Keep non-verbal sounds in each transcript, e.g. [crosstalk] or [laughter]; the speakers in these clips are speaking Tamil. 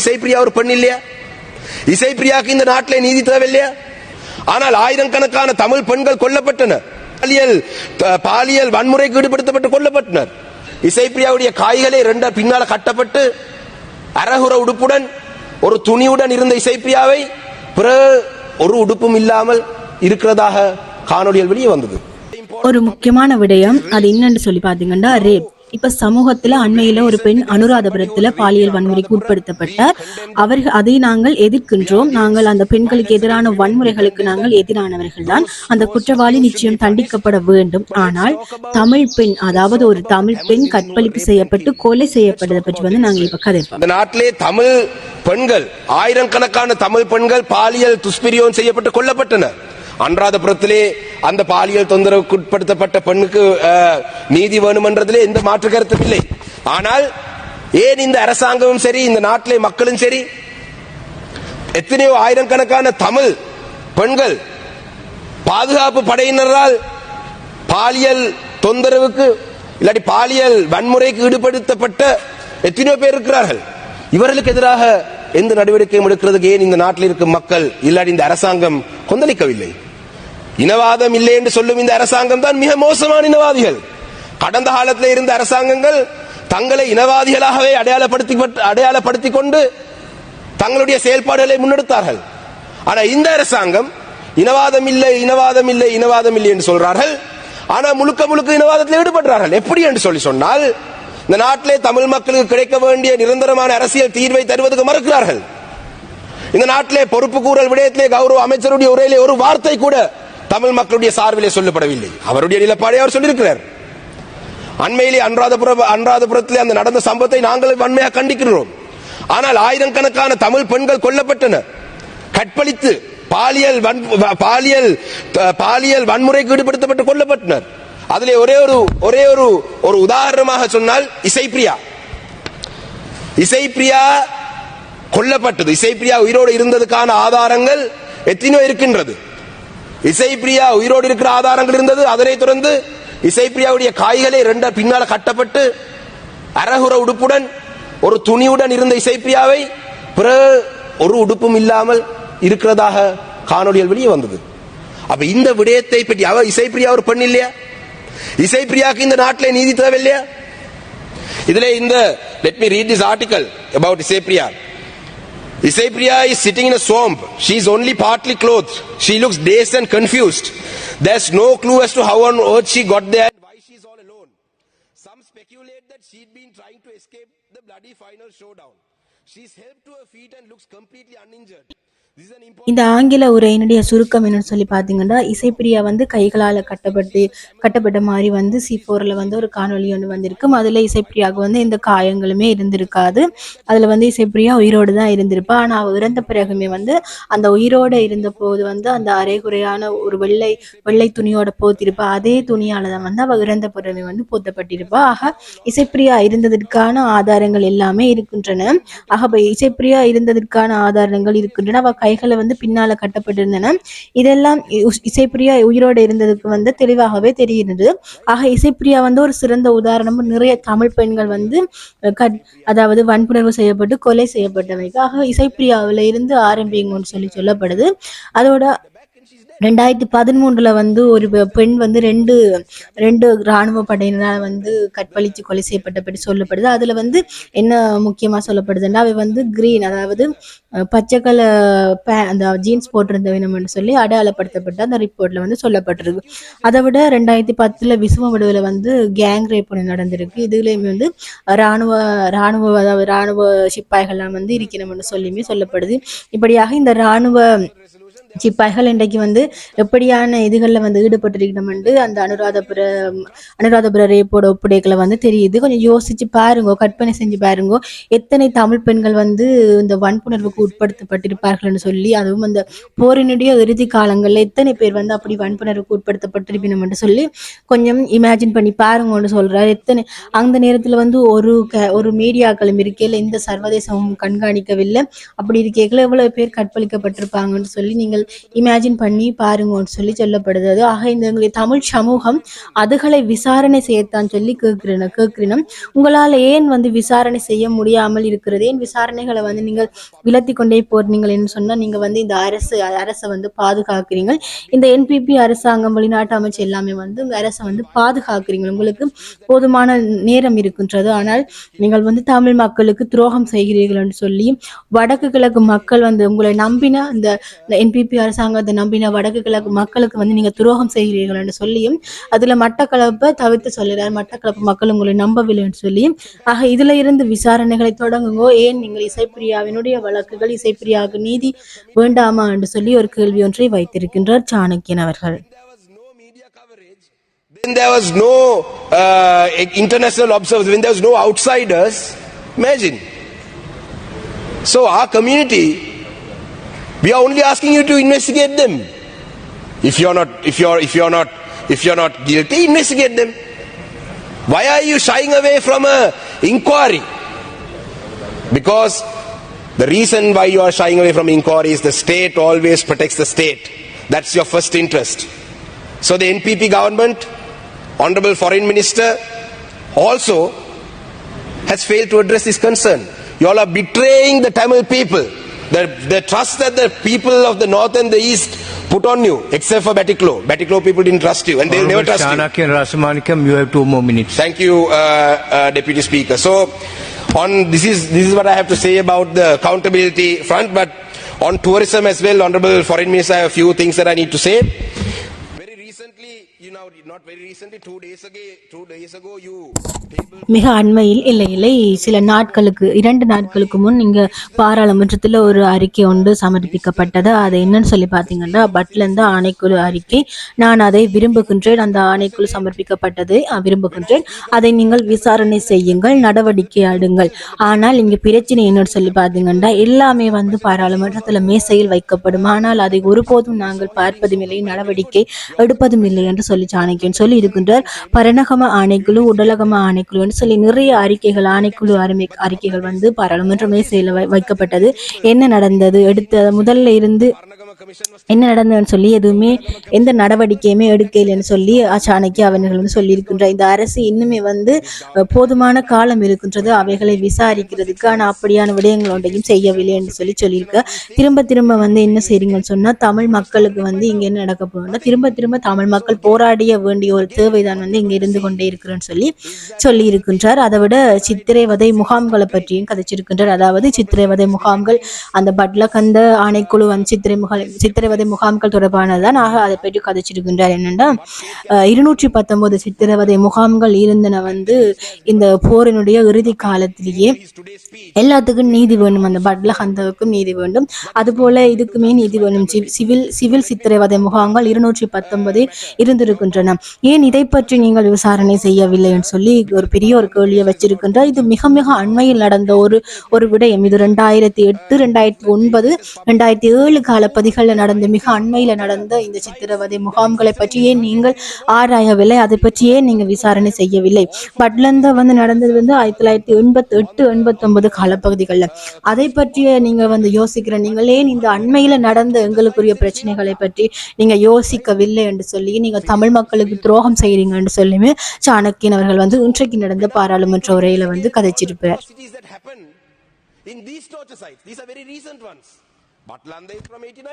இசைப்பிரியா ஒரு பெண் இல்லையா? இசைப்பிரியாக்கு இந்த நாட்டில் நீதி தேவையில்லையா? ஆனால் ஆயிரக்கணக்கான தமிழ் பெண்கள் கொல்லப்பட்டனர். பாலியல் பாலியல் வன்முறைக்கு ஈடுபடுத்தப்பட்டு கொல்லப்பட்டனர். இசைப்பிரியாவுடைய காய்களை ரெண்ட பின்னால் கட்டப்பட்டு அரகுர உடுப்புடன் ஒரு துணியுடன் இருந்த இசைப்பிரியாவை பிறகு ஒரு உடுப்பும் இல்லாமல் இருக்கிறதாக காணொளியில் வெளியே வந்தது. ஒரு முக்கியமான விடயம் அது என்னன்னு சொல்லி பாத்தீங்கன்னா ரேப் இப்ப சமூகத்துல அண்மையில ஒரு பெண் அனுராதபுரத்துல பாலியல் வன்முறைக்கு உட்படுத்தப்பட்டார் அவர்கள் அதை நாங்கள் எதிர்க்கின்றோம். நாங்கள் அந்த பெண்களுக்கு எதிரான வன்முறைகளுக்கு நாங்கள் எதிரானவர்கள் தான். அந்த குற்றவாளி நிச்சயம் தண்டிக்கப்பட வேண்டும். ஆனால் தமிழ் பெண் அதாவது ஒரு தமிழ் பெண் கற்பழிப்பு செய்யப்பட்டு கொலை செய்யப்பட்டதை பற்றி வந்து நாங்கள் இப்ப கதைப்போம் இந்த நாட்டிலே தமிழ் பெண்கள் ஆயிரக்கணக்கான தமிழ் பெண்கள் பாலியல் துஷ்பிரியம் செய்யப்பட்டு கொல்லப்பட்டனர். அன்றாதபுரத்திலே அந்த பாலியல் தொந்தரவுக்கு உட்படுத்தப்பட்ட பெண்ணுக்கு நீதி வேணுமென்றதிலே எந்த மாற்று கருத்தும் இல்லை. ஆனால் ஏன் இந்த அரசாங்கமும் சரி இந்த நாட்டிலே மக்களும் சரி எத்தனையோ ஆயிரக்கணக்கான தமிழ் பெண்கள் பாதுகாப்பு படையினரால் பாலியல் தொந்தரவுக்கு இல்லாட்டி பாலியல் வன்முறைக்கு ஈடுபடுத்தப்பட்ட எத்தனையோ பேர் இருக்கிறார்கள். இவர்களுக்கு எதிராக எந்த நடவடிக்கையும் எடுக்கிறதுக்கு ஏன் இந்த நாட்டில் இருக்கும் மக்கள் இல்லாட்டி இந்த அரசாங்கம் கொந்தளிக்கவில்லை? இனவாதம் இல்லை என்று சொல்லும் இந்த அரசாங்கம் தான் மிக மோசமான இனவாதிகள். கடந்த காலத்தில் இருந்த அரசாங்கங்கள் தங்களை இனவாதிகளாகவே அடையாளப்படுத்தி அடையாளப்படுத்திக் கொண்டு தங்களுடைய செயல்பாடுகளை முன்னெடுத்தார்கள். ஆனால் இந்த அரசாங்கம் இனவாதம் இல்லை இனவாதம் இல்லை இனவாதம் இல்லை என்று சொல்றார்கள். ஆனால் முழுக்க முழுக்க இனவாதத்தில் ஈடுபடுறார்கள். எப்படி என்று சொல்லி சொன்னால் இந்த நாட்டிலே தமிழ் மக்களுக்கு கிடைக்க வேண்டிய நிரந்தரமான அரசியல் தீர்வை தருவதற்கு மறுக்கிறார்கள். இந்த நாட்டிலே பொறுப்பு கூறல் விடயத்திலே கௌரவ அமைச்சருடைய உரையிலே ஒரு வார்த்தை கூட தமிழ் மக்களுடைய சார்பிலே சொல்லப்படவில்லை. அவருடைய நிலப்பாடை அவர் சொல்லியிருக்கிறார். அண்மையிலே அன்றாதபுர அன்றாதபுரத்திலே அந்த நடந்த சம்பவத்தை நாங்கள் வன்மையாக கண்டிக்கிறோம் ஆனால் ஆயிரக்கணக்கான தமிழ் பெண்கள் கொல்லப்பட்டனர் கற்பழித்து பாலியல் பாலியல் பாலியல் வன்முறைக்கு ஈடுபடுத்தப்பட்டு கொல்லப்பட்டனர். அதிலே ஒரே ஒரு ஒரே ஒரு ஒரு உதாரணமாக சொன்னால் இசைப்பிரியா. இசைப்பிரியா கொல்லப்பட்டது. இசைப்பிரியா உயிரோடு இருந்ததுக்கான ஆதாரங்கள் எத்தனையோ இருக்கின்றது. இசைப்பிரியா உயிரோடு இருக்கிற ஆதாரங்கள் இருந்தது. அதனைத் தொடர்ந்து இசைப்பிரியாவுடைய காய்களை ரெண்ட பின்னால கட்டப்பட்டு அரகுர உடுப்புடன் ஒரு துணியுடன் இருந்த இசைப்பிரியாவை பிறகு ஒரு உடுப்பும் இல்லாமல் இருக்கிறதாக காணொலிகள் வெளியே வந்தது. அப்ப இந்த விடயத்தை பற்றி அவ இசைப்பிரியா ஒரு பெண் இல்லையா? இசைப்பிரியாக்கு இந்த நாட்டில் நீதி தேவையில்லையா? இதுல இந்த let me read this article about Isaipriya. Isaipriya is sitting in a swamp. She is only partly clothed. She looks dazed and confused. There's no clue as to how on earth she got there and why she's all alone. Some speculate that she'd been trying to escape the bloody final showdown. She's helped to her feet and looks completely uninjured. இந்த ஆங்கில உரையினுடைய சுருக்கம் என்னன்னு சொல்லி பார்த்தீங்கன்னா இசைப்பிரியா வந்து கைகளால் கட்டப்பட்டு கட்டப்பட்ட மாதிரி வந்து சி ஃபோரில் வந்து ஒரு காணொளி ஒன்று வந்திருக்கும் அதில் இசைப்பிரியாவுக்கு வந்து எந்த காயங்களுமே இருந்திருக்காது. அதில் வந்து இசைப்பிரியா உயிரோடு தான் இருந்திருப்பா. ஆனால் அவள் இறந்த பிறகுமே வந்து அந்த உயிரோடு இருந்த போது வந்து அந்த அரைகுறையான ஒரு வெள்ளை வெள்ளை துணியோட போத்திருப்பா. அதே துணியால தான் வந்து அவள் இறந்த பிறகு வந்து போத்தப்பட்டிருப்பா. ஆக இசைப்பிரியா இருந்ததற்கான ஆதாரங்கள் எல்லாமே இருக்கின்றன. ஆக இசைப்பிரியா இருந்ததற்கான ஆதாரங்கள் இருக்கின்றன. அவ கைகளை வந்து பின்னால கட்டப்பட்டிருந்தன. இதெல்லாம் இசைப்பிரியா உயிரோடு இருந்ததுக்கு வந்து தெளிவாகவே தெரிகிறது. ஆக இசைப்பிரியா வந்து ஒரு சிறந்த உதாரணம் நிறைய தமிழ் பெண்கள் வந்து கட் அதாவது வன்புணர்வு செய்யப்பட்டு கொலை செய்யப்பட்டவைக்காக ஆக இசைப்பிரியாவில இருந்து ஆரம்பிங்கன்னு சொல்லி சொல்லப்படுது. அதோட ரெண்டாயிரத்தி பதிமூன்றுல வந்து ஒரு பெண் வந்து ரெண்டு ரெண்டு இராணுவ படையினரால் வந்து கற்பழித்து கொலை செய்யப்பட்டபடி சொல்லப்படுது. அதில் வந்து என்ன முக்கியமாக சொல்லப்படுதுன்னா அவை வந்து கிரீன் அதாவது பச்சை கலர் பே அந்த ஜீன்ஸ் போட்டிருந்த வேணும்னு சொல்லி அடையாளப்படுத்தப்பட்ட அந்த ரிப்போர்ட்ல வந்து சொல்லப்பட்டிருக்கு. அதை விட ரெண்டாயிரத்தி பத்தில் விசுவ விடுவில் வந்து கேங் ரேப் ஒன்று நடந்திருக்கு. இதுலேயுமே வந்து ராணுவ ராணுவ அதாவது ராணுவ சிப்பாய்கள்லாம் வந்து இருக்கணும்னு சொல்லியுமே சொல்லப்படுது. இப்படியாக இந்த ராணுவ சிப்பாய்கள் இன்றைக்கு வந்து எப்படியான இதுகளில் வந்து ஈடுபட்டிருக்கணும் அந்த அனுராதபுரம் அனுராதபுர ரேப்போட ஒப்புடைகளை வந்து தெரியுது. கொஞ்சம் யோசிச்சு பாருங்க கற்பனை செஞ்சு பாருங்க. எத்தனை தமிழ் பெண்கள் வந்து இந்த வன்புணர்வுக்கு உட்படுத்தப்பட்டிருப்பார்கள்னு சொல்லி அதுவும் அந்த போரினுடைய இறுதி காலங்களில் எத்தனை பேர் வந்து அப்படி வன்புணர்வுக்கு உட்படுத்தப்பட்டிருப்பினும் என்று சொல்லி கொஞ்சம் இமேஜின் பண்ணி பாருங்கன்னு சொல்றாரு. எத்தனை அந்த நேரத்தில் வந்து ஒரு க ஒரு மீடியாக்களும் இருக்கையில் இந்த சர்வதேசமும் கண்காணிக்கவில்லை. அப்படி இருக்கைகள் எவ்வளோ பேர் கற்பழிக்கப்பட்டிருப்பாங்கன்னு சொல்லி நீங்கள் இமேஜின் பண்ணி பாருங்கன்னு சொல்லி சொல்லப்படுது. அது ஆக இந்த எங்களுடைய தமிழ் சமூகம் அதுகளை விசாரணை செய்யத்தான் சொல்லி கேட்கிறேன் கேட்கிறேன் உங்களால் ஏன் வந்து விசாரணை செய்ய முடியாமல் இருக்கிறது? ஏன் விசாரணைகளை வந்து நீங்கள் விலத்தி கொண்டே போறீங்கன்னு சொன்னா நீங்க வந்து இந்த அரசு அரசை வந்து பாதுகாக்கிறீங்க இந்த என்பிபி அரசாங்கம் வெளிநாட்டு அமைச்சு எல்லாமே வந்து அரசை வந்து பாதுகாக்கிறீங்க உங்களுக்கு போதுமான நேரம் இருக்கின்றது. ஆனால் நீங்கள் வந்து தமிழ் மக்களுக்கு துரோகம் செய்கிறீர்கள் என்று சொல்லி வடக்கு கிழக்கு மக்கள் வந்து உங்களை நம்பின இந்த என்பிபி அரசாங்கத்தை நம்பின வடக்கு கிழக்கு மக்களுக்கு வந்து நீங்க துரோகம் செய்கிறீர்கள் என்று சொல்லியும் அதுல மட்டக்களப்பை தவிர்த்து சொல்லுறார் மட்டக்களப்பு மக்கள் உங்களை நம்பவில்லை என்று சொல்லியும் ஆக இதுல இருந்து விசாரணைகளை தொடங்குங்கோ. ஏன் நீங்கள் இசைப்பிரியாவினுடைய வழக்குகள் இசைப்பிரியாவுக்கு நீதி வேண்டாமா என்று சொல்லி ஒரு கேள்வி ஒன்றை வைத்திருக்கின்றார் சாணக்கியன் அவர்கள். When there was no uh, international observers, when there was no outsiders, imagine. So our community, we are only asking you to investigate them. If you're not, if you're, if you're not, if you're not guilty, investigate them. Why are you shying away from a inquiry? Because the reason why you are shying away from inquiry is the state always protects the state. That's your first interest. So the NPP government, Honorable Foreign Minister, also has failed to address this concern. You all are betraying the Tamil people, the, the trust that the people of the north and the east put on you, except for Batiklo. Batiklo people didn't trust you, and they'll never trust you. Chanakya and Rasamanikam, you have two more minutes. Thank you, uh, uh, Deputy Speaker. So, on this is this is what I have to say about the accountability front. But on tourism as well, Honourable Foreign Minister, I have a few things that I need to say. மிக அண்மையில் இல்லை இல்லை சில நாட்களுக்கு இரண்டு நாட்களுக்கு முன் இங்க பாராளுமன்றத்தில் ஒரு அறிக்கை ஒன்று சமர்ப்பிக்கப்பட்டது. அது என்னன்னு சொல்லி பார்த்தீங்கன்னா பட்லேருந்து ஆணைக்குழு அறிக்கை. நான் அதை விரும்புகின்றேன். அந்த ஆணைக்குழு சமர்ப்பிக்கப்பட்டதை. விரும்புகின்றேன். அதை நீங்கள் விசாரணை செய்யுங்கள் நடவடிக்கை எடுங்கள். ஆனால் இங்க பிரச்சனை என்னன்னு சொல்லி பார்த்தீங்கன்னா எல்லாமே வந்து பாராளுமன்றத்தில் மேசையில் வைக்கப்படும்? ஆனால் அதை ஒருபோதும் நாங்கள் பார்ப்பதும் இல்லை நடவடிக்கை எடுப்பதும் இல்லை என்று சொல்லி சாணக்கியன் சொல்லி இருக்கின்றார். பரணகம ஆணைக்குழு உடலகம ஆணைக்குழுன்னு சொல்லி நிறைய அறிக்கைகள் ஆணைக்குழு அறிமை அறிக்கைகள் வந்து பாராளுமன்ற மேசையில் வைக்கப்பட்டது. என்ன நடந்தது? எடுத்த முதல்ல இருந்து என்ன நடந்ததுன்னு சொல்லி எதுவுமே எந்த நடவடிக்கையுமே எடுக்கலைன்னு சொல்லி சாணக்கிய அவர்கள் வந்து சொல்லியிருக்கின்றார். இந்த அரசு இன்னுமே வந்து போதுமான காலம் இருக்கின்றது. அவைகளை விசாரிக்கிறதுக்கு ஆனால் அப்படியான விடயங்கள் ஒன்றையும் செய்யவில்லை என்று சொல்லி சொல்லியிருக்க. திரும்ப திரும்ப வந்து என்ன செய்றீங்கன்னு சொன்னால் தமிழ் மக்களுக்கு வந்து இங்கே என்ன நடக்க போகணும்னா திரும்ப திரும்ப தமிழ் மக்கள் போராடிய வேண்டிய ஒரு தேவைதான் வந்து இங்கே இருந்து கொண்டே இருக்கிறேன்னு சொல்லி சொல்லி இருக்கின்றார் அதை விட சித்திரைவதை முகாம்களை பற்றியும் கதைச்சிருக்கின்றார். அதாவது சித்திரைவதை முகாம்கள் அந்த பட்லகந்த ஆணைக்குழு வந்து சித்திரை முகாம் சித்திரவதை முகாம்கள் தொடர்பானதுதான் ஆக அதை பற்றி கதைச்சிருக்கின்றார். என்னென்னா இருநூற்றி பத்தொன்பது சித்திரவதை முகாம்கள் இருந்தன வந்து இந்த போரினுடைய இறுதி காலத்திலேயே. எல்லாத்துக்கும் நீதி வேண்டும். அந்த பட்லகந்தவுக்கும் நீதி வேண்டும். அதுபோல இதுக்குமே நீதி வேணும் சிவில் சிவில் சித்திரவதை முகாம்கள் இருநூற்றி பத்தொன்பது இருந்திருக்கின்றன. ஏன் இதை பற்றி நீங்கள் விசாரணை செய்யவில்லைன்னு சொல்லி ஒரு பெரிய ஒரு கேள்வியை வச்சிருக்கின்றார். இது மிக மிக அண்மையில் நடந்த ஒரு ஒரு விடயம். இது ரெண்டாயிரத்தி எட்டு ரெண்டாயிரத்தி ஒன்பது ரெண்டாயிரத்தி ஏழு பகுதிகளில் நடந்த மிக அண்மையில் நடந்த இந்த சித்திரவதை முகாம்களை பற்றியே நீங்கள் ஆராயவில்லை அதை பற்றியே நீங்கள் விசாரணை செய்யவில்லை பட்லந்த வந்து நடந்தது வந்து ஆயிரத்தி தொள்ளாயிரத்தி எண்பத்தி எட்டு எண்பத்தொன்பது காலப்பகுதிகளில் அதை பற்றிய நீங்க வந்து யோசிக்கிற நீங்கள் ஏன் இந்த அண்மையில் நடந்த எங்களுக்குரிய பிரச்சனைகளை பற்றி நீங்க யோசிக்கவில்லை என்று சொல்லி நீங்க தமிழ் மக்களுக்கு துரோகம் செய்கிறீங்க என்று சொல்லியுமே சாணக்கியன் அவர்கள் வந்து இன்றைக்கு நடந்த பாராளுமன்ற உரையில வந்து கதைச்சிருப்பார் in these torture sites. These are very recent ones. Batlanda is from 89.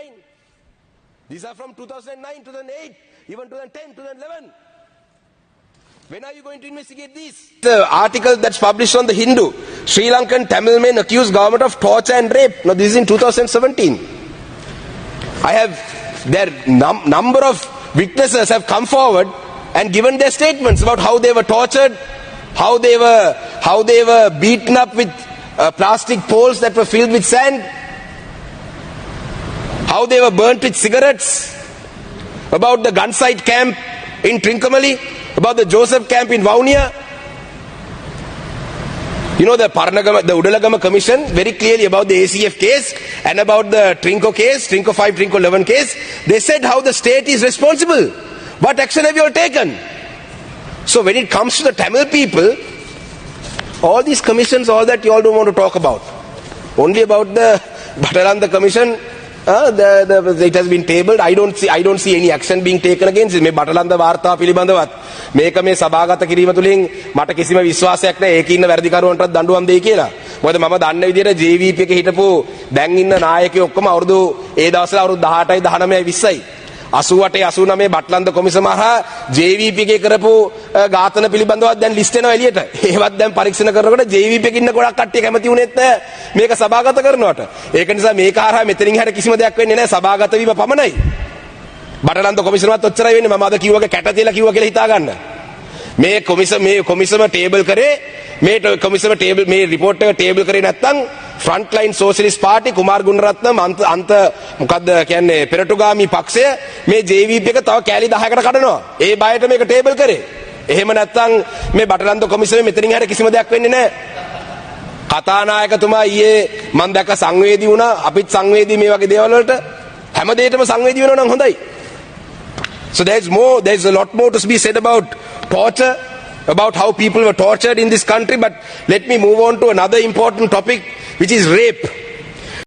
These are from 2009, 2008, even 2010, 2011. When are you going to investigate this? The article that's published on the Hindu, Sri Lankan Tamil men accuse government of torture and rape. Now this is in 2017. I have their num- number of witnesses have come forward and given their statements about how they were tortured, how they were how they were beaten up with uh, plastic poles that were filled with sand, how they were burnt with cigarettes, about the gun site camp in Trincomalee, about the Joseph camp in Vaunia. You know the Paranagama, the Udalagama Commission very clearly about the ACF case and about the Trinco case, Trinco 5, Trinco 11 case. They said how the state is responsible. What action have you all taken? So when it comes to the Tamil people, all these commissions, all that you all don't want to talk about. Only about the [laughs] Bhataranda Commission, Uh, the, the, it has been tabled. I don't see I don't see any action being taken against it. මේ බටලන්ද වාර්තා පිළිබඳවත් මේක මේ සභාගත කිරීම තුළින් මට කිසිම විශ්වාසයක් නැහැ ඒකේ ඉන්න වැඩිකරුවන්ටත් දඬුවම් දෙයි කියලා. මොකද මම දන්න විදිහට JVP එකේ හිටපු දැන් ඉන්න නායකයෝ ඔක්කොම අවුරුදු ඒ දවස්වල අවුරුදු 18යි 19යි 20යි 88 89 බට්ලන්ද කොමිසම හරහා JVP එකේ කරපු අ, ඝාතන පිළිබඳවත් දැන් ලිස්ට් වෙනවා එළියට. ඒවත් දැන් පරීක්ෂණ කරනකොට JVP එකේ ඉන්න ගොඩක් කට්ටිය කැමති වුණෙත් නැහැ මේක සභාගත කරනවට. ඒක නිසා මේක හරහා මෙතනින් හැර කිසිම දෙයක් වෙන්නේ නැහැ සභාගත වීම පමණයි. බටලන්ද කොමිසමත් ඔච්චරයි වෙන්නේ මම අද කිව්වගේ කැට තියලා කිව්වා කියලා හිතා ගන්න. මේ කොමිසම මේ කොමිසම ටේබල් කරේ මේ ට- කොමිසම ටේබල් මේ රිපෝට් එක ටේබල් කරේ නැත්නම් front line socialist party Kumar Gunaratnam අන්ත අන්ත මොකද්ද කියන්නේ පෙරටුගාමි පක්ෂය මේ JVP එක තව කෑලි 10කට කඩනවා. ඒ බයට මේක ටේබල් කරේ. එහෙම නැත්නම් මේ බටලන්ද කොමිසමේ මෙතනින් හැර කිසිම දෙයක් වෙන්නේ නැහැ. කතානායකතුමා ඊයේ මම දැක්ක සංවේදී වුණා අපිත් සංවේදී මේ වගේ දේවල් වලට හැම දෙයකටම සංවේදී වෙනවා නම් හොඳයි. So there's more, there's a lot more to be said about torture, about how people were tortured in this country, but let me move on to another important topic, which is rape.